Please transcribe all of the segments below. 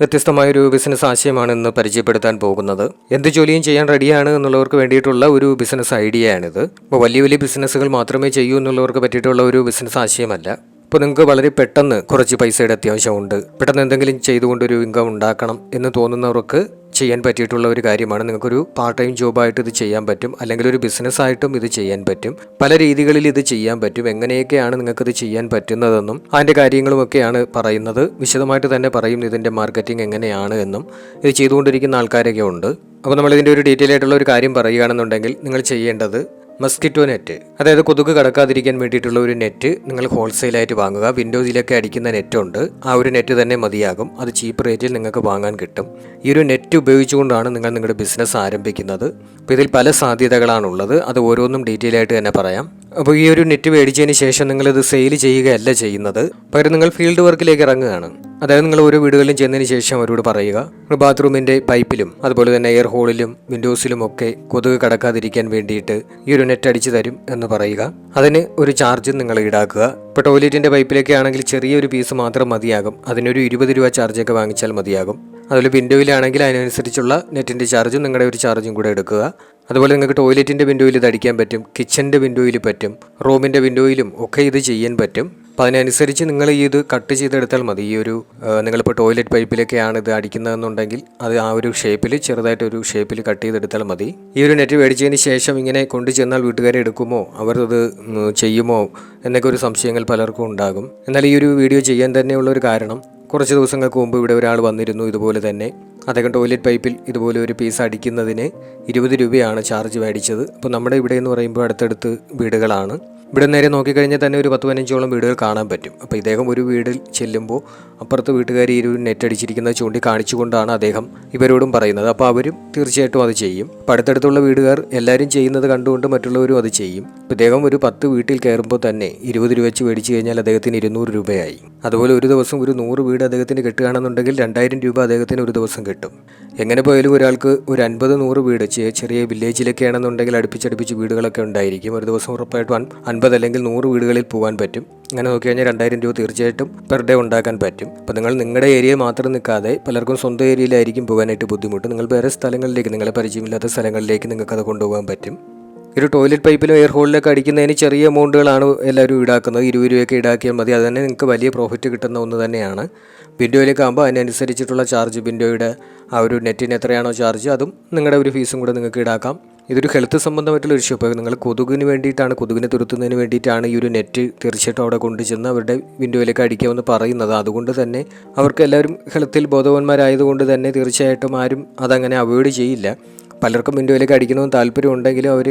വ്യത്യസ്തമായ ഒരു ബിസിനസ് ആശയമാണ് ഇന്ന് പരിചയപ്പെടുത്താൻ പോകുന്നത്. എന്ത് ജോലിയും ചെയ്യാൻ റെഡിയാണ് എന്നുള്ളവർക്ക് വേണ്ടിയിട്ടുള്ള ഒരു ബിസിനസ് ഐഡിയയാണിത് ഇപ്പോൾ വലിയ വലിയ ബിസിനസ്സുകൾ മാത്രമേ ചെയ്യൂ എന്നുള്ളവർക്ക് പറ്റിയിട്ടുള്ള ഒരു ബിസിനസ് ആശയമല്ല. ഇപ്പോൾ നിങ്ങൾക്ക് വളരെ പെട്ടെന്ന് കുറച്ച് പൈസയുടെ അത്യാവശ്യമുണ്ട്. പെട്ടെന്ന് എന്തെങ്കിലും ചെയ്തുകൊണ്ട് ഒരു ഇൻകം ഉണ്ടാക്കണം എന്ന് തോന്നുന്നവർക്ക് ചെയ്യാൻ പറ്റിയിട്ടുള്ള ഒരു കാര്യമാണ്. നിങ്ങൾക്കൊരു പാർട്ട് ടൈം ജോബായിട്ട് ഇത് ചെയ്യാൻ പറ്റും. അല്ലെങ്കിൽ ഒരു ബിസിനസ്സായിട്ടും ഇത് ചെയ്യാൻ പറ്റും. പല രീതികളിൽ ഇത് ചെയ്യാൻ പറ്റും. എങ്ങനെയൊക്കെയാണ് നിങ്ങൾക്കിത് ചെയ്യാൻ പറ്റുന്നതെന്നും അതിന്റെ കാര്യങ്ങളുമൊക്കെയാണ് പറയുന്നത്. വിശദമായിട്ട് തന്നെ പറയും ഇതിന്റെ മാർക്കറ്റിംഗ് എങ്ങനെയാണ് എന്നും. ഇത് ചെയ്തുകൊണ്ടിരിക്കുന്ന ആൾക്കാരൊക്കെ ഉണ്ട്. അപ്പോൾ നമ്മളിതിന്റെ ഒരു ഡീറ്റെയിൽ ആയിട്ടുള്ള ഒരു കാര്യം പറയുകയാണെന്നുണ്ടെങ്കിൽ നിങ്ങൾ ചെയ്യേണ്ടത് മസ്കിറ്റോ നെറ്റ്. അതായത് കൊതുക് കടക്കാതിരിക്കാൻ വേണ്ടിയിട്ടുള്ള ഒരു നെറ്റ് നിങ്ങൾ ഹോൾസെയിലായിട്ട് വാങ്ങുക. വിൻഡോസിലൊക്കെ അടിക്കുന്ന നെറ്റ് ഉണ്ട് ആ ഒരു നെറ്റ് തന്നെ മതിയാകും. അത് ചീപ്പ് റേറ്റിൽ നിങ്ങൾക്ക് വാങ്ങാൻ കിട്ടും. ഈ ഒരു നെറ്റ് ഉപയോഗിച്ചുകൊണ്ടാണ് നിങ്ങൾ നിങ്ങളുടെ ബിസിനസ് ആരംഭിക്കുന്നത്. അപ്പോൾ ഇതിൽ പല സാധ്യതകളാണുള്ളത്. അത് ഓരോന്നും ഡീറ്റെയിൽ ആയിട്ട് തന്നെ പറയാം. അപ്പോൾ ഈ ഒരു നെറ്റ് മേടിച്ചതിന് ശേഷം നിങ്ങളിത് സെയിൽ ചെയ്യുകയല്ല ചെയ്യുന്നത്. പകരം നിങ്ങൾ ഫീൽഡ് വർക്കിലേക്ക് ഇറങ്ങുകയാണ്. അതായത് നിങ്ങൾ ഓരോ വീടുകളിലും ചെന്നതിന് ശേഷം അവരോട് പറയുക. ബാത്റൂമിന്റെ പൈപ്പിലും അതുപോലെ തന്നെ എയർ ഹോളിലും വിൻഡോസിലും ഒക്കെ കൊതുക് കടക്കാതിരിക്കാൻ വേണ്ടിയിട്ട് ഈ ഒരു നെറ്റ് അടിച്ചു തരും എന്ന് പറയുക. അതിന് ഒരു ചാർജ് നിങ്ങൾ ഈടാക്കുക. ഇപ്പോൾ ടോയ്ലറ്റിന്റെ പൈപ്പിലൊക്കെ ആണെങ്കിൽ ചെറിയൊരു പീസ് മാത്രം മതിയാകും. അതിനൊരു ഇരുപത് രൂപ ചാർജൊക്കെ വാങ്ങിച്ചാൽ മതിയാകും. അതുപോലെ വിൻഡോയിലാണെങ്കിൽ അതിനനുസരിച്ചുള്ള നെറ്റിന്റെ ചാർജും നിങ്ങളുടെ ഒരു ചാർജും കൂടെ എടുക്കുക. അതുപോലെ നിങ്ങൾക്ക് ടോയ്ലറ്റിന്റെ വിൻഡോയിൽ ഇത് അടിക്കാൻ പറ്റും കിച്ചന്റെ വിൻഡോയിൽ പറ്റും റൂമിന്റെ വിൻഡോയിലും ഒക്കെ ഇത് ചെയ്യാൻ പറ്റും. അപ്പോൾ അതിനനുസരിച്ച് നിങ്ങൾ ഈ ഇത് കട്ട് ചെയ്തെടുത്താൽ മതി. ഈ ഒരു നിങ്ങളിപ്പോൾ ടോയ്ലറ്റ് പൈപ്പിലൊക്കെയാണ് ഇത് അടിക്കുന്നതെന്നുണ്ടെങ്കിൽ അത് ആ ഒരു ഷേപ്പിൽ ചെറുതായിട്ട് ഒരു ഷേപ്പിൽ കട്ട് ചെയ്തെടുത്താൽ മതി. ഈ ഒരു നെറ്റ് മേടിച്ചതിന് ശേഷം ഇങ്ങനെ കൊണ്ടു ചെന്നാൽ വീട്ടുകാരെ എടുക്കുമോ? അവരത് ചെയ്യുമോ? എന്നൊക്കെ ഒരു സംശയങ്ങൾ പലർക്കും ഉണ്ടാകും. എന്നാൽ ഈ ഒരു വീഡിയോ ചെയ്യാൻ തന്നെയുള്ള ഒരു കാരണം കുറച്ച് ദിവസങ്ങൾക്ക് മുമ്പ് ഇവിടെ ഒരാൾ വന്നിരുന്നു ഇതുപോലെ തന്നെ. അദ്ദേഹം ടോയ്ലറ്റ് പൈപ്പിൽ ഇതുപോലെ ഒരു പീസ് അടിക്കുന്നതിന് ഇരുപത് രൂപയാണ് ചാർജ് മേടിച്ചത്. അപ്പോൾ നമ്മുടെ ഇവിടെ എന്ന് പറയുമ്പോൾ അടുത്തടുത്ത് വീടുകളാണ്. ഇവിടെ നേരെ നോക്കിക്കഴിഞ്ഞാൽ തന്നെ ഒരു പത്ത് പതിനഞ്ചോളം വീടുകൾ കാണാൻ പറ്റും. അപ്പോൾ ഇദ്ദേഹം ഒരു വീടിൽ ചെല്ലുമ്പോൾ അപ്പുറത്ത് വീട്ടുകാർ ഈ ഒരു നെറ്റ് അടിച്ചിരിക്കുന്നത് ചൂണ്ടി കാണിച്ചുകൊണ്ടാണ് അദ്ദേഹം ഇവരോടും പറയുന്നത്. അപ്പോൾ അവരും തീർച്ചയായിട്ടും അത് ചെയ്യും. അപ്പോൾ അടുത്തടുത്തുള്ള വീടുകാർ എല്ലാവരും ചെയ്യുന്നത് കണ്ടുകൊണ്ട് മറ്റുള്ളവരും അത് ചെയ്യും. അപ്പോൾ ഇദ്ദേഹം ഒരു പത്ത് വീട്ടിൽ കയറുമ്പോൾ തന്നെ ഇരുപത് രൂപ വെച്ച് മേടിച്ചു കഴിഞ്ഞാൽ അദ്ദേഹത്തിന് ഇരുന്നൂറ് രൂപയായി. അതുപോലെ ഒരു ദിവസം ഒരു നൂറ് വീട് അദ്ദേഹത്തിന് കിട്ടുകയാണെന്നുണ്ടെങ്കിൽ രണ്ടായിരം രൂപ അദ്ദേഹത്തിന് ഒരു ദിവസം കിട്ടും. എങ്ങനെ പോയാലും ഒരാൾക്ക് ഒരു അൻപത് നൂറ് വീട് ചെറിയ വില്ലേജിലൊക്കെ ആണെന്നുണ്ടെങ്കിൽ അടുപ്പിച്ചടുപ്പിച്ച് വീടുകളൊക്കെ ഉണ്ടായിരിക്കും. ഒരു ദിവസം ഉറപ്പായിട്ട് അൻ- അൻപത് അല്ലെങ്കിൽ നൂറ് വീടുകളിൽ പോകാൻ പറ്റും. അങ്ങനെ നോക്കി കഴിഞ്ഞാൽ രണ്ടായിരം രൂപ തീർച്ചയായിട്ടും പെർ ഡേ ഉണ്ടാക്കാൻ പറ്റും. അപ്പോൾ നിങ്ങൾ നിങ്ങളുടെ ഏരിയ മാത്രം നിൽക്കാതെ പലർക്കും സ്വന്തം ഏരിയയിലായിരിക്കും പോകാനായിട്ട് ബുദ്ധിമുട്ട്. നിങ്ങൾ വേറെ സ്ഥലങ്ങളിലേക്ക് നിങ്ങളെ പരിചയമില്ലാത്ത സ്ഥലങ്ങളിലേക്ക് നിങ്ങൾക്ക് അത് കൊണ്ടുപോകാൻ പറ്റും. ഒരു ടോയ്ലറ്റ് പൈപ്പിലും എയർ ഹോളിലൊക്കെ അടിക്കുന്നതിന് ചെറിയ എമൗണ്ടുകളാണ് എല്ലാവരും ഈടാക്കുന്നത്. ഇരുപത് രൂപയൊക്കെ ഈടാക്കിയാൽ മതി. അത് തന്നെ നിങ്ങൾക്ക് വലിയ പ്രോഫിറ്റ് കിട്ടുന്ന ഒന്ന് തന്നെയാണ്. വിൻഡോയിലേക്ക് ആകുമ്പോൾ അതിനനുസരിച്ചിട്ടുള്ള ചാർജ് വിൻഡോയുടെ ആ ഒരു നെറ്റിന് എത്രയാണോ ചാർജ് അതും നിങ്ങളുടെ ഒരു ഫീസും കൂടെ നിങ്ങൾക്ക് ഈടാക്കാം. ഇതൊരു ഹെൽത്ത് സംബന്ധമായിട്ടുള്ള ഒരു ഷോപ്പ് നിങ്ങൾ കൊതുകിന് വേണ്ടിയിട്ടാണ് കൊതുകിനെ തുരത്തുന്നതിന് വേണ്ടിയിട്ടാണ് ഈ ഒരു നെറ്റ് തീർച്ചയായിട്ടും അവിടെ കൊണ്ടുചെന്ന് അവരുടെ വിൻഡോയിലേക്ക് അടിക്കാമെന്ന് പറയുന്നത്. അതുകൊണ്ട് തന്നെ അവർക്ക് എല്ലാവരും ഹെൽത്തിൽ ബോധവാന്മാരായതുകൊണ്ട് തന്നെ തീർച്ചയായിട്ടും ആരും അതങ്ങനെ അവോയ്ഡ് ചെയ്യില്ല. പലർക്കും വിൻഡോയിലേക്ക് അടിക്കണമെന്ന് താല്പര്യം ഉണ്ടെങ്കിലും അവർ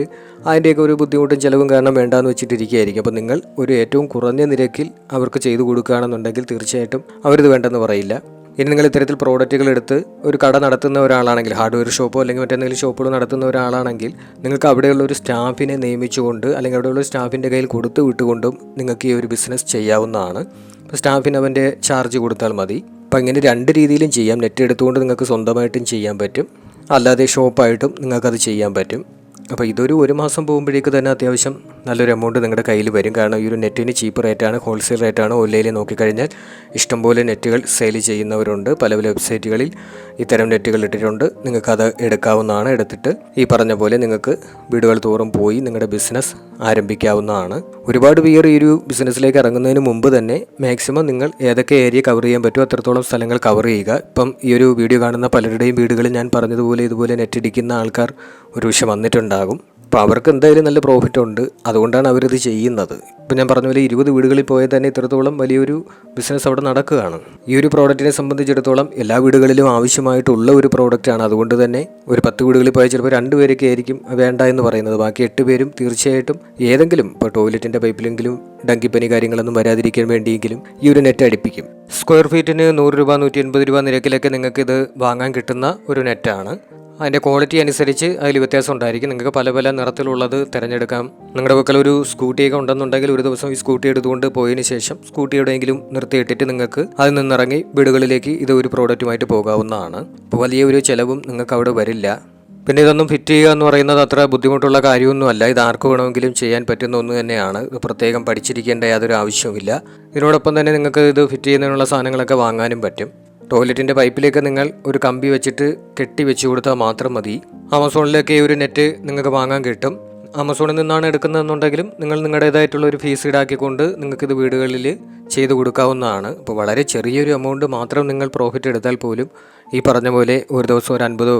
അതിന്റെയൊക്കെ ഒരു ബുദ്ധിമുട്ടും ചിലവും കാരണം വേണ്ടാന്ന് വെച്ചിട്ടിരിക്കുകയായിരിക്കും. അപ്പോൾ നിങ്ങൾ ഒരു ഏറ്റവും കുറഞ്ഞ നിരക്കിൽ അവർക്ക് ചെയ്തു കൊടുക്കുകയാണെന്നുണ്ടെങ്കിൽ തീർച്ചയായിട്ടും അവരിത് വേണ്ടെന്ന് പറയില്ല. ഇനി ഇത്തരത്തിൽ പ്രോഡക്റ്റുകൾ എടുത്ത് ഒരു കട നടത്തുന്ന ഒരാളാണെങ്കിൽ ഹാർഡ്വെയർ ഷോപ്പോ അല്ലെങ്കിൽ മറ്റെന്തെങ്കിലും ഷോപ്പുകൾ നടത്തുന്ന ഒരാളാണെങ്കിൽ നിങ്ങൾക്ക് അവിടെയുള്ള ഒരു സ്റ്റാഫിനെ നിയമിച്ചുകൊണ്ട് അല്ലെങ്കിൽ അവിടെയുള്ള സ്റ്റാഫിന്റെ കയ്യിൽ കൊടുത്തു വിട്ടുകൊണ്ടും നിങ്ങൾക്ക് ഈ ഒരു ബിസിനസ് ചെയ്യാവുന്നതാണ്. സ്റ്റാഫിന് അവന്റെ ചാർജ് കൊടുത്താൽ മതി. അപ്പോൾ ഇങ്ങനെ രണ്ട് രീതിയിലും ചെയ്യാം. നെറ്റ് എടുത്തുകൊണ്ട് നിങ്ങൾക്ക് സ്വന്തമായിട്ടും ചെയ്യാൻ പറ്റും. അല്ലാതെ ഷോപ്പായിട്ടും നിങ്ങൾക്കത് ചെയ്യാൻ പറ്റും. അപ്പോൾ ഇതൊരു ഒരു മാസം പോകുമ്പോഴേക്ക് തന്നെ അത്യാവശ്യം നല്ലൊരു എമൗണ്ട് നിങ്ങളുടെ കയ്യിൽ വരും. കാരണം ഈ ഒരു നെറ്റിന് ചീപ്പ് റേറ്റാണ് ഹോൾസെയിൽ റേറ്റാണ് ഓൺലൈനിൽ നോക്കിക്കഴിഞ്ഞാൽ ഇഷ്ടംപോലെ നെറ്റുകൾ സെയിൽ ചെയ്യുന്നവരുണ്ട്. പല പല വെബ്സൈറ്റുകളിൽ ഇത്തരം നെറ്റുകൾ ഇട്ടിട്ടുണ്ട്. നിങ്ങൾക്കത് എടുക്കാവുന്നതാണ്. എടുത്തിട്ട് ഈ പറഞ്ഞ പോലെ നിങ്ങൾക്ക് വീടുകൾ തോറും പോയി നിങ്ങളുടെ ബിസിനസ് ആരംഭിക്കാവുന്നതാണ്. ഒരുപാട് പേർ ഈ ഒരു ബിസിനസ്സിലേക്ക് ഇറങ്ങുന്നതിന് മുമ്പ് തന്നെ മാക്സിമം നിങ്ങൾ ഏതൊക്കെ ഏരിയ കവർ ചെയ്യാൻ പറ്റുമോ അത്രത്തോളം സ്ഥലങ്ങൾ കവർ ചെയ്യുക. ഇപ്പം ഈ ഒരു വീഡിയോ കാണുന്ന പലരുടെയും വീടുകളിൽ ഞാൻ പറഞ്ഞതുപോലെ ഇതുപോലെ നെറ്റ് ഇടിക്കുന്ന ആൾക്കാർ ഒരു പക്ഷെ വന്നിട്ടുണ്ടാകും. അപ്പോൾ അവർക്ക് എന്തായാലും നല്ല പ്രോഫിറ്റ് ഉണ്ട്. അതുകൊണ്ടാണ് അവരിത് ചെയ്യുന്നത്. ഇപ്പം ഞാൻ പറഞ്ഞ പോലെ ഇരുപത് വീടുകളിൽ പോയാൽ തന്നെ ഇത്രത്തോളം വലിയൊരു ബിസിനസ് അവിടെ നടക്കുകയാണ്. ഈ ഒരു പ്രോഡക്റ്റിനെ സംബന്ധിച്ചിടത്തോളം എല്ലാ വീടുകളിലും ആവശ്യമായിട്ടുള്ള ഒരു പ്രോഡക്റ്റാണ് അതുകൊണ്ട് തന്നെ ഒരു പത്ത് വീടുകളിൽ പോയാൽ ചിലപ്പോൾ രണ്ട് പേരൊക്കെ ആയിരിക്കും വേണ്ട എന്ന് പറയുന്നത്. ബാക്കി എട്ട് പേരും തീർച്ചയായിട്ടും ഏതെങ്കിലും ഇപ്പോൾ ടോയ്ലറ്റിന്റെ പൈപ്പിലെങ്കിലും ഡങ്കിപ്പനി കാര്യങ്ങളൊന്നും വരാതിരിക്കാൻ വേണ്ടിയെങ്കിലും ഈ ഒരു നെറ്റ് അടിപ്പിക്കും. സ്ക്വയർ ഫീറ്റിന് നൂറ് രൂപ നൂറ്റി എൺപത് രൂപ നിരക്കിലൊക്കെ നിങ്ങൾക്ക് ഇത് വാങ്ങാൻ കിട്ടുന്ന ഒരു നെറ്റാണ് അതിന്റെ ക്വാളിറ്റി അനുസരിച്ച് അതിൽ വ്യത്യാസം ഉണ്ടായിരിക്കും. നിങ്ങൾക്ക് പല പല നിറത്തിലുള്ളത് തിരഞ്ഞെടുക്കാം. നിങ്ങളുടെ പക്കൽ ഒരു സ്കൂട്ടിയൊക്കെ ഉണ്ടെന്നുണ്ടെങ്കിൽ ഒരു ദിവസം ഈ സ്കൂട്ടി എടുത്തുകൊണ്ട് പോയതിന് ശേഷം സ്കൂട്ടി എവിടെയെങ്കിലും നിർത്തിയിട്ടിട്ട് നിങ്ങൾക്ക് അതിൽ നിന്നിറങ്ങി വീടുകളിലേക്ക് ഇത് ഒരു പ്രോഡക്റ്റുമായിട്ട് പോകാവുന്നതാണ്. അപ്പോൾ വലിയ ഒരു ചിലവും നിങ്ങൾക്ക് അവിടെ വരില്ല. പിന്നെ ഇതൊന്നും ഫിറ്റ് ചെയ്യുക എന്ന് പറയുന്നത് അത്ര ബുദ്ധിമുട്ടുള്ള കാര്യമൊന്നുമല്ല ഇത് ആർക്ക് വേണമെങ്കിലും ചെയ്യാൻ പറ്റുന്ന ഒന്ന് തന്നെയാണ്. ഇത് പ്രത്യേകം പഠിച്ചിരിക്കേണ്ട യാതൊരു ആവശ്യവുമില്ല. ഇതിനോടൊപ്പം തന്നെ നിങ്ങൾക്ക് ഇത് ഫിറ്റ് ചെയ്യുന്നതിനുള്ള സാധനങ്ങളൊക്കെ വാങ്ങാനും പറ്റും. ടോയ്ലറ്റിന്റെ പൈപ്പിലേക്ക് നിങ്ങൾ ഒരു കമ്പി വെച്ചിട്ട് കെട്ടി വെച്ച് കൊടുത്താൽ മാത്രം മതി. ആമസോണിലൊക്കെ ഒരു നെറ്റ് നിങ്ങൾക്ക് വാങ്ങാൻ കിട്ടും. ആമസോണിൽ നിന്നാണ് എടുക്കുന്നതെന്നുണ്ടെങ്കിലും നിങ്ങൾ നിങ്ങളുടേതായിട്ടുള്ള ഒരു ഫീസ് ഈടാക്കിക്കൊണ്ട് നിങ്ങൾക്കിത് വീടുകളിൽ ചെയ്തു കൊടുക്കാവുന്നതാണ്. അപ്പോൾ വളരെ ചെറിയൊരു എമൗണ്ട് മാത്രം നിങ്ങൾ പ്രോഫിറ്റ് എടുത്താൽ പോലും ഈ പറഞ്ഞ പോലെ ഒരു ദിവസം ഒരു അൻപതോ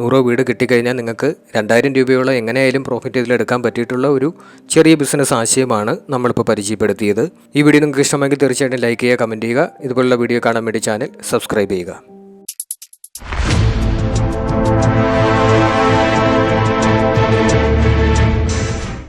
നൂറോ വീട് കിട്ടിക്കഴിഞ്ഞാൽ നിങ്ങൾക്ക് രണ്ടായിരം രൂപയോളം എങ്ങനെയായാലും പ്രോഫിറ്റ് ഇതിലെടുക്കാൻ പറ്റിയിട്ടുള്ള ഒരു ചെറിയ ബിസിനസ് ആശയമാണ് നമ്മളിപ്പോൾ പരിചയപ്പെടുത്തിയത്. ഈ വീഡിയോ നിങ്ങൾക്ക് ഇഷ്ടമെങ്കിൽ തീർച്ചയായിട്ടും ലൈക്ക് ചെയ്യുക കമന്റ് ചെയ്യുക. ഇതുപോലുള്ള വീഡിയോ കാണാൻ വേണ്ടി ചാനൽ സബ്സ്ക്രൈബ് ചെയ്യുക.